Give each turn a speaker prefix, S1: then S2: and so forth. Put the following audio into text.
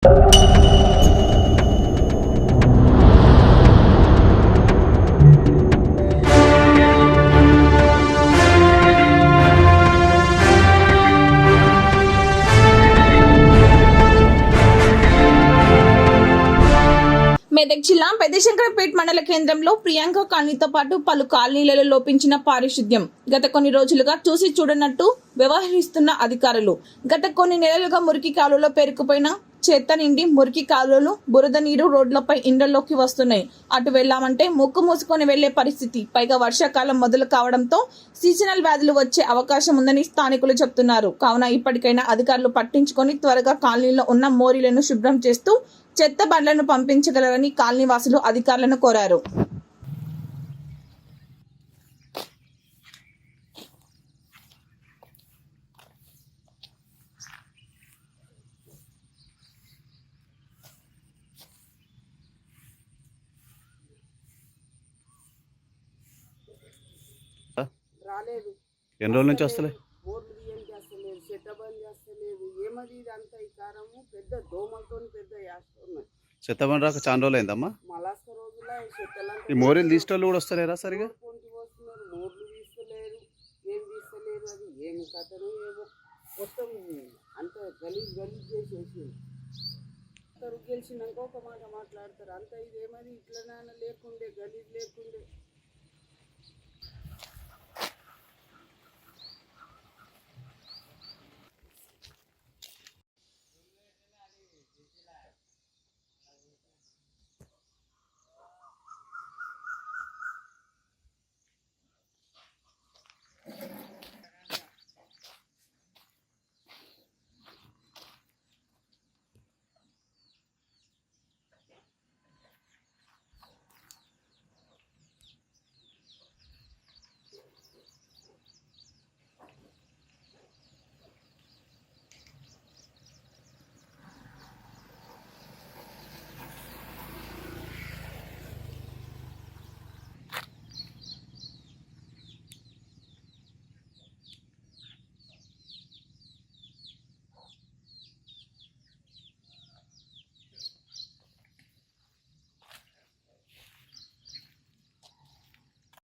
S1: మెదక్ జిల్లా పెద్దశంకరపేట మండల కేంద్రంలో ప్రియాంక కాలనీతో పాటు పలు కాలనీలలో లోపించిన పారిశుద్ధ్యం. గత కొన్ని రోజులుగా చూసి చూడనట్టు వ్యవహరిస్తున్న అధికారులు. గత కొన్ని నెలలుగా మురికి కాలువలో పేరుకుపోయిన చెత్త నిండి మురికి కాలువలు బురద నీరు రోడ్లపై ఇండ్లలోకి వస్తున్నాయి. అటు వెళ్ళామంటే ముక్కు మూసుకొని వెళ్ళే పరిస్థితి. పైగా వర్షాకాలం మొదలు కావడంతో సీజనల్ వ్యాధులు వచ్చే అవకాశం ఉందని స్థానికులు చెప్తున్నారు. కావున ఇప్పటికైనా అధికారులు పట్టించుకొని త్వరగా కాలనీలో ఉన్న మోరీలను శుభ్రం చేస్తూ చెత్త బండ్లను పంపించగలరని కాలనీవాసులు అధికారులను కోరారు.
S2: రాలేదు.
S3: ఎన్ని రోజుల నుంచి వస్తలే?
S2: బియ్యం చేస్తలేదు ఏమది ఇదంతా ఈ కారము? పెద్ద దోమలతో పెద్ద
S3: చెత్తబండి రాక చాలా రోజులు అయిందమ్మా.
S2: మలాస్క రోజుల ఈ
S3: మోరీలు తీసేటోళ్ళు కూడా వస్తలేరా సరిగా?
S2: పొంటి పోస్తున్నారు మోర్లు తీస్తలేరు. ఏం తీస్తలేరు అది? ఏమి కథను ఏమో. మొత్తం అంత గలీజ్ గలీజ్ చేసేసి గెలిచినాక ఒక మాట మాట్లాడతారు. అంత ఇదేమది? ఇట్లనైనా లేకుండే గలీజ్ లేకుండే.